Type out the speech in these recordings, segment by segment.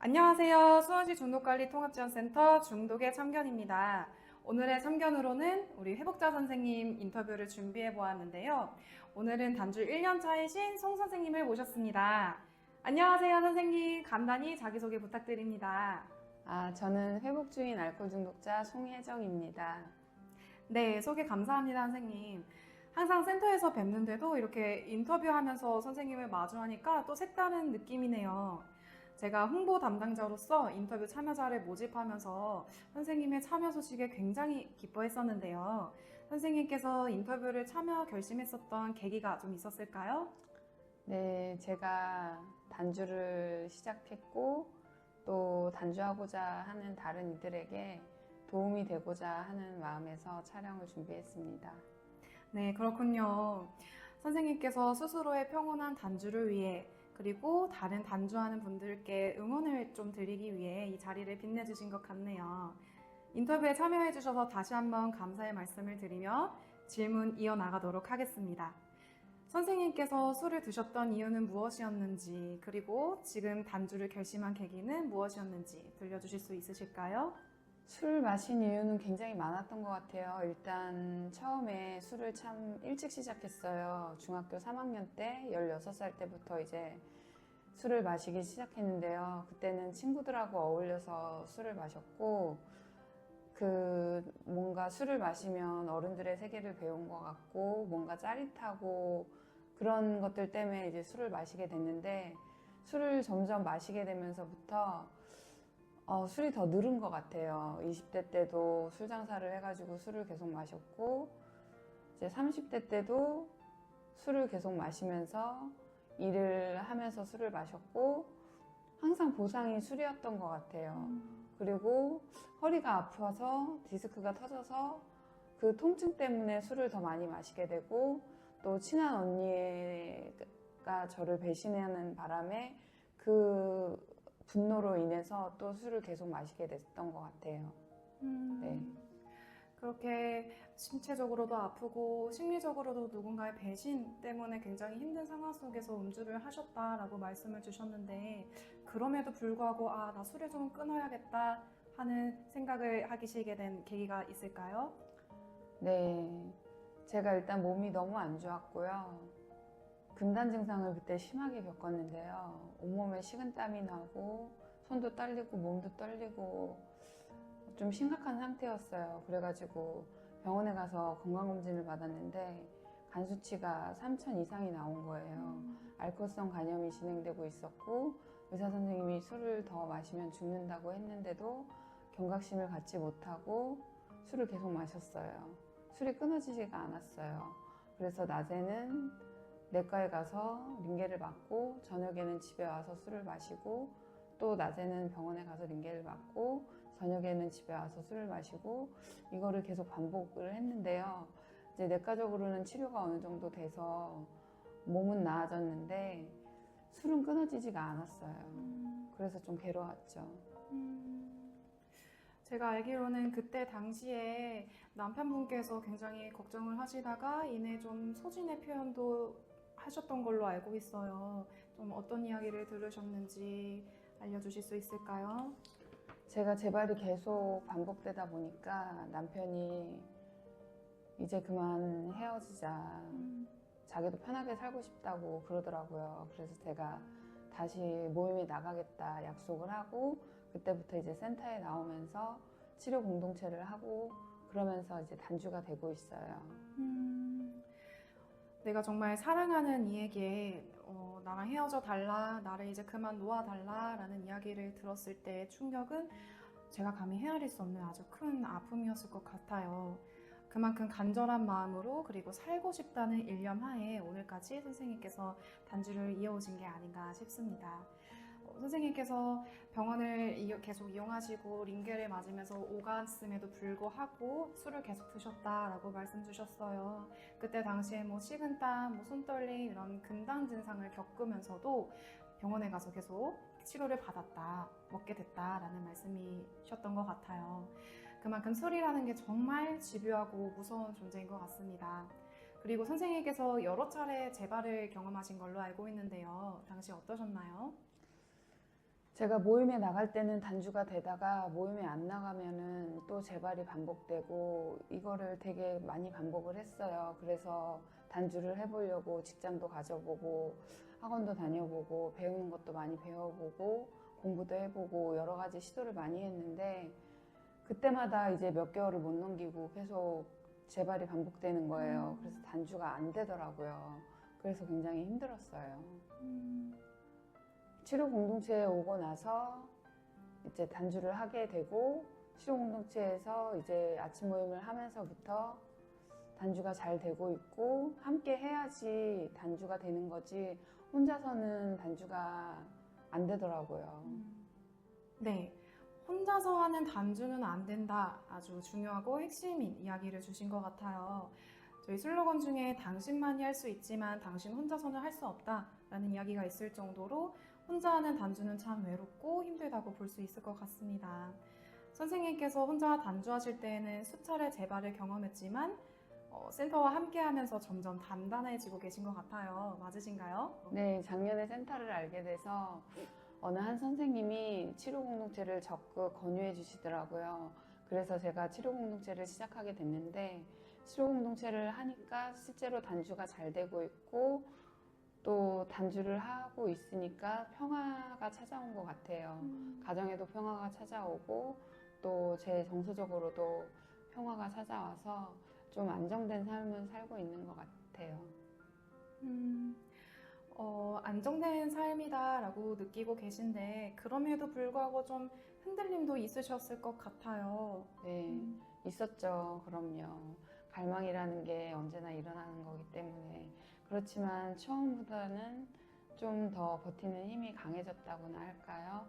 안녕하세요. 수원시 중독관리 통합지원센터 중독의 참견입니다. 오늘의 참견으로는 우리 회복자 선생님 인터뷰를 준비해 보았는데요. 오늘은 단줄 1년 차이신 송 선생님을 모셨습니다. 안녕하세요, 선생님. 간단히 자기소개 부탁드립니다. 아, 저는 회복 중인 알코올 중독자 송혜정입니다. 네, 소개 감사합니다, 선생님. 항상 센터에서 뵙는데도 이렇게 인터뷰하면서 선생님을 마주하니까 또 색다른 느낌이네요. 제가 홍보 담당자로서 인터뷰 참여자를 모집하면서 선생님의 참여 소식에 굉장히 기뻐했었는데요. 선생님께서 인터뷰를 참여 결심했었던 계기가 좀 있었을까요? 네, 제가 단주를 시작했고 또 단주하고자 하는 다른 이들에게 도움이 되고자 하는 마음에서 촬영을 준비했습니다. 네, 그렇군요. 선생님께서 스스로의 평온한 단주를 위해 그리고 다른 단주하는 분들께 응원을 좀 드리기 위해 이 자리를 빛내주신 것 같네요. 인터뷰에 참여해주셔서 다시 한번 감사의 말씀을 드리며 질문 이어나가도록 하겠습니다. 선생님께서 술을 드셨던 이유는 무엇이었는지, 그리고 지금 단주를 결심한 계기는 무엇이었는지 들려주실 수 있으실까요? 술 마신 이유는 굉장히 많았던 것 같아요. 일단 처음에 술을 참 일찍 시작했어요. 중학교 3학년 때 16살 때부터 이제 술을 마시기 시작했는데요. 그때는 친구들하고 어울려서 술을 마셨고 그 뭔가 술을 마시면 어른들의 세계를 배운 것 같고 뭔가 짜릿하고 그런 것들 때문에 이제 술을 마시게 됐는데 술을 점점 마시게 되면서부터 어, 술이 더 늘은 것 같아요. 20대 때도 술 장사를 해가지고 술을 계속 마셨고, 이제 30대 때도 술을 계속 마시면서 일을 하면서 술을 마셨고, 항상 보상이 술이었던 것 같아요. 그리고 허리가 아파서 디스크가 터져서 그 통증 때문에 술을 더 많이 마시게 되고, 또 친한 언니가 저를 배신하는 바람에 그 분노로 인해서 또 술을 계속 마시게 됐던 것 같아요. 음, 네. 그렇게 신체적으로도 아프고 심리적으로도 누군가의 배신 때문에 굉장히 힘든 상황 속에서 음주를 하셨다라고 말씀을 주셨는데 그럼에도 불구하고 아, 나 술을 좀 끊어야겠다 하는 생각을 하시게 된 계기가 있을까요? 네. 제가 일단 몸이 너무 안 좋았고요. 금단 증상을 그때 심하게 겪었는데요. 온몸에 식은땀이 나고, 손도 떨리고, 몸도 떨리고, 좀 심각한 상태였어요. 그래가지고 병원에 가서 건강검진을 받았는데, 간 수치가 3천 이상이 나온 거예요. 알코올성 간염이 진행되고 있었고, 의사 선생님이 술을 더 마시면 죽는다고 했는데도 경각심을 갖지 못하고 술을 계속 마셨어요. 술이 끊어지지가 않았어요. 그래서 낮에는 내과에 가서 링게를 맞고 저녁에는 집에 와서 술을 마시고 또 낮에는 병원에 가서 링게를 맞고 저녁에는 집에 와서 술을 마시고 이거를 계속 반복을 했는데요. 이제 내과적으로는 치료가 어느 정도 돼서 몸은 나아졌는데 술은 끊어지지가 않았어요. 그래서 좀 괴로웠죠. 음, 제가 알기로는 그때 당시에 남편분께서 굉장히 걱정을 하시다가 이내 좀 소진의 표현도 하셨던 걸로 알고 있어요. 좀 어떤 이야기를 들으셨는지 알려주실 수 있을까요? 제가 재발이 계속 반복되다 보니까 남편이 이제 그만 헤어지자. 자기도 편하게 살고 싶다고 그러더라고요. 그래서 제가 다시 모임에 나가겠다 약속을 하고 그때부터 이제 센터에 나오면서 치료 공동체를 하고 그러면서 이제 단주가 되고 있어요. 음, 내가 정말 사랑하는 이에게 어, 나랑 헤어져 달라, 나를 이제 그만 놓아 달라라는 이야기를 들었을 때 충격은 제가 감히 헤아릴 수 없는 아주 큰 아픔이었을 것 같아요. 그만큼 간절한 마음으로 그리고 살고 싶다는 일념 하에 오늘까지 선생님께서 단주를 이어오신 게 아닌가 싶습니다. 어, 선생님께서 병원을 계속 이용하시고 링게를 맞으면서 오갔음에도 불구하고 술을 계속 드셨다라고 말씀 주셨어요. 그때 당시에 뭐 식은땀, 뭐 손떨림 이런 금단 증상을 겪으면서도 병원에 가서 계속 치료를 받았다, 먹게 됐다라는 말씀이셨던 것 같아요. 그만큼 술이라는 게 정말 집요하고 무서운 존재인 것 같습니다. 그리고 선생님께서 여러 차례 재발을 경험하신 걸로 알고 있는데요. 당시 어떠셨나요? 제가 모임에 나갈 때는 단주가 되다가 모임에 안 나가면은 또 재발이 반복되고 이거를 되게 많이 반복을 했어요. 그래서 단주를 해보려고 직장도 가져보고 학원도 다녀보고 배우는 것도 많이 배워보고 공부도 해보고 여러 가지 시도를 많이 했는데 그때마다 이제 몇 개월을 못 넘기고 계속 재발이 반복되는 거예요. 음. 그래서 단주가 안 되더라고요. 그래서 굉장히 힘들었어요. 음, 치료 공동체에 오고 나서 이제 단주를 하게 되고 치료 공동체에서 이제 아침 모임을 하면서부터 단주가 잘 되고 있고 함께 해야지 단주가 되는 거지 혼자서는 단주가 안 되더라고요. 네. 혼자서 하는 단주는 안 된다. 아주 중요하고 핵심인 이야기를 주신 것 같아요. 저희 슬로건 중에 당신만이 할 수 있지만 당신 혼자서는 할 수 없다. 라는 이야기가 있을 정도로 혼자 하는 단주는 참 외롭고 힘들다고 볼 수 있을 것 같습니다. 선생님께서 혼자 단주하실 때에는 수차례 재발을 경험했지만 어, 센터와 함께 하면서 점점 단단해지고 계신 것 같아요. 맞으신가요? 네, 작년에 센터를 알게 돼서 어느 한 선생님이 치료 공동체를 적극 권유해 주시더라고요. 그래서 제가 치료 공동체를 시작하게 됐는데 치료 공동체를 하니까 실제로 단주가 잘 되고 있고 또 단주를 하고 있으니까 평화가 찾아온 것 같아요. 가정에도 평화가 찾아오고 또 제 정서적으로도 평화가 찾아와서 좀 안정된 삶을 살고 있는 것 같아요. 음, 어, 안정된 삶이다라고 느끼고 계신데 그럼에도 불구하고 좀 흔들림도 있으셨을 것 같아요. 네, 음, 있었죠. 그럼요. 갈망이라는 게 언제나 일어나는 거기 때문에. 그렇지만 처음보다는 좀 더 버티는 힘이 강해졌다고나 할까요?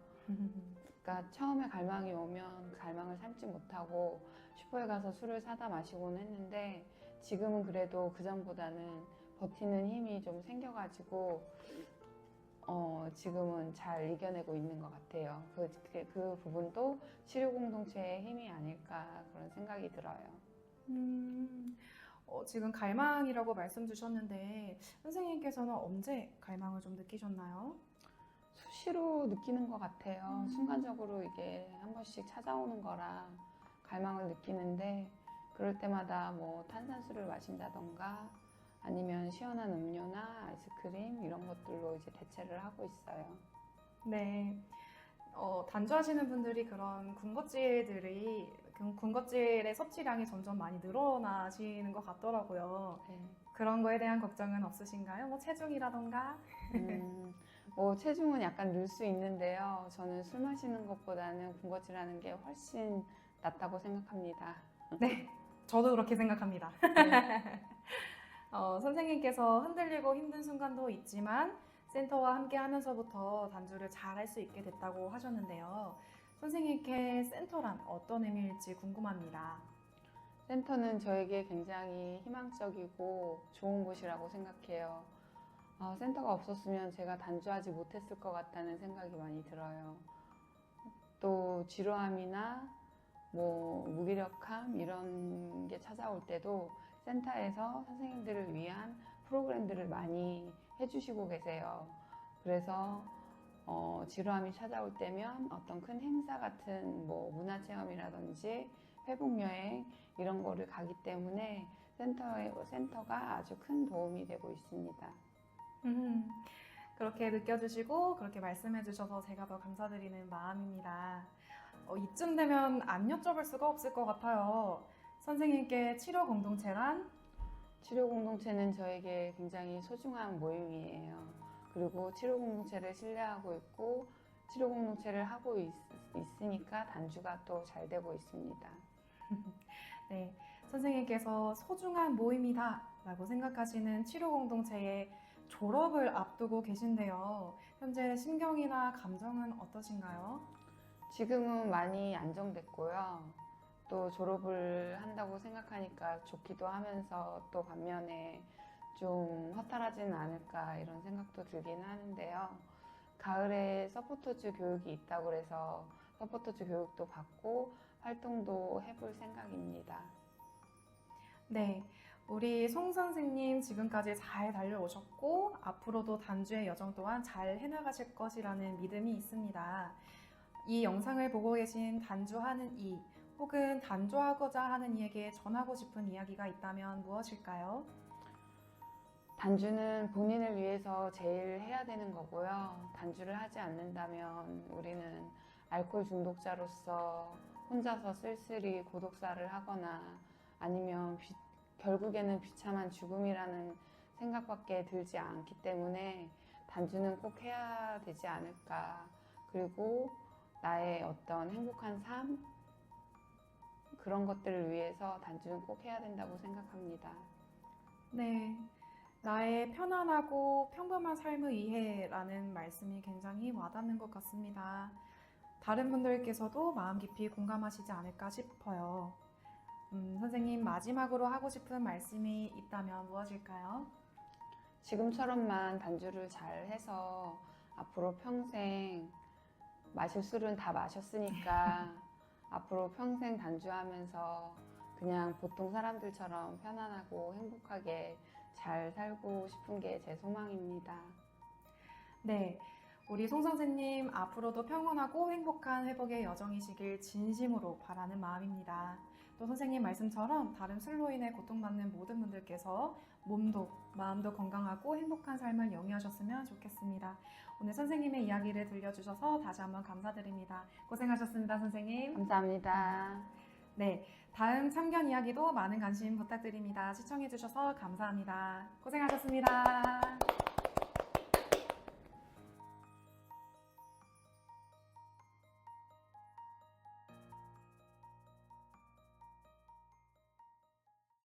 그러니까 처음에 갈망이 오면 그 갈망을 참지 못하고 슈퍼에 가서 술을 사다 마시곤 했는데 지금은 그래도 그 전보다는 버티는 힘이 좀 생겨가지고 어, 지금은 잘 이겨내고 있는 것 같아요. 그, 그, 그 부분도 치료 공동체의 힘이 아닐까 그런 생각이 들어요. 음, 어, 지금 갈망이라고 말씀 주셨는데 선생님께서는 언제 갈망을 좀 느끼셨나요? 수시로 느끼는 것 같아요. 음. 순간적으로 이게 한 번씩 찾아오는 거라 갈망을 느끼는데 그럴 때마다 뭐 탄산수를 마신다던가 아니면 시원한 음료나 아이스크림 이런 것들로 이제 대체를 하고 있어요. 네. 어, 단주하시는 분들이 그런 군것질들이 군- 군것질의 섭취량이 점점 많이 늘어나시는 것 같더라고요. 네. 그런 거에 대한 걱정은 없으신가요? 뭐 체중이라던가? 음, 뭐 체중은 약간 늘 수 있는데요. 저는 술 마시는 것보다는 군것질하는 게 훨씬 낫다고 생각합니다. 네, 저도 그렇게 생각합니다. 어, 선생님께서 흔들리고 힘든 순간도 있지만 센터와 함께 하면서부터 단주를 잘 할 수 있게 됐다고 하셨는데요. 선생님께 센터란 어떤 의미일지 궁금합니다. 센터는 저에게 굉장히 희망적이고 좋은 곳이라고 생각해요. 아, 센터가 없었으면 제가 단주하지 못했을 것 같다는 생각이 많이 들어요. 또 지루함이나 뭐 무기력함 이런 게 찾아올 때도 센터에서 선생님들을 위한 프로그램들을 많이 해주시고 계세요. 그래서 어, 지루함이 찾아올 때면 어떤 큰 행사 같은 뭐 문화체험이라든지 회복여행 이런 거를 가기 때문에 센터에, 센터가 아주 큰 도움이 되고 있습니다. 음, 그렇게 느껴주시고 그렇게 말씀해 주셔서 제가 더 감사드리는 마음입니다. 어, 이쯤 되면 안 여쭤볼 수가 없을 것 같아요. 선생님께 치료 공동체란? 치료 공동체는 저에게 굉장히 소중한 모임이에요. 그리고 치료 공동체를 신뢰하고 있고 치료 공동체를 하고 있, 있으니까 단주가 또 잘 되고 있습니다. 네, 선생님께서 소중한 모임이다 라고 생각하시는 치료 공동체의 졸업을 앞두고 계신데요. 현재 심경이나 감정은 어떠신가요? 지금은 많이 안정됐고요. 또 졸업을 한다고 생각하니까 좋기도 하면서 또 반면에 좀 허탈하지는 않을까 이런 생각도 들긴 하는데요. 가을에 서포터즈 교육이 있다고 그래서 서포터즈 교육도 받고 활동도 해볼 생각입니다. 네, 우리 송 선생님 지금까지 잘 달려오셨고 앞으로도 단주의 여정 또한 잘 해나가실 것이라는 믿음이 있습니다. 이 영상을 보고 계신 단주하는 이 혹은 단주하고자 하는 이에게 전하고 싶은 이야기가 있다면 무엇일까요? 단주는 본인을 위해서 제일 해야 되는 거고요. 단주를 하지 않는다면 우리는 알코올 중독자로서 혼자서 쓸쓸히 고독사를 하거나 아니면 귀- 결국에는 비참한 죽음이라는 생각밖에 들지 않기 때문에 단주는 꼭 해야 되지 않을까. 그리고 나의 어떤 행복한 삶 그런 것들을 위해서 단주는 꼭 해야 된다고 생각합니다. 네. 나의 편안하고 평범한 삶을 위해 라는 말씀이 굉장히 와닿는 것 같습니다. 다른 분들께서도 마음 깊이 공감하시지 않을까 싶어요. 음, 선생님, 마지막으로 하고 싶은 말씀이 있다면 무엇일까요? 지금처럼만 단주를 잘 해서 앞으로 평생 마실 술은 다 마셨으니까 앞으로 평생 단주하면서 그냥 보통 사람들처럼 편안하고 행복하게 잘 살고 싶은 게 제 소망입니다. 네. 우리 송 선생님, 앞으로도 평온하고 행복한 회복의 여정이시길 진심으로 바라는 마음입니다. 또 선생님 말씀처럼 다른 술로 인해 고통받는 모든 분들께서 몸도 마음도 건강하고 행복한 삶을 영위하셨으면 좋겠습니다. 오늘 선생님의 이야기를 들려주셔서 다시 한번 감사드립니다. 고생하셨습니다, 선생님. 감사합니다. 네, 다음 참견 이야기도 많은 관심 부탁드립니다. 시청해주셔서 감사합니다. 고생하셨습니다.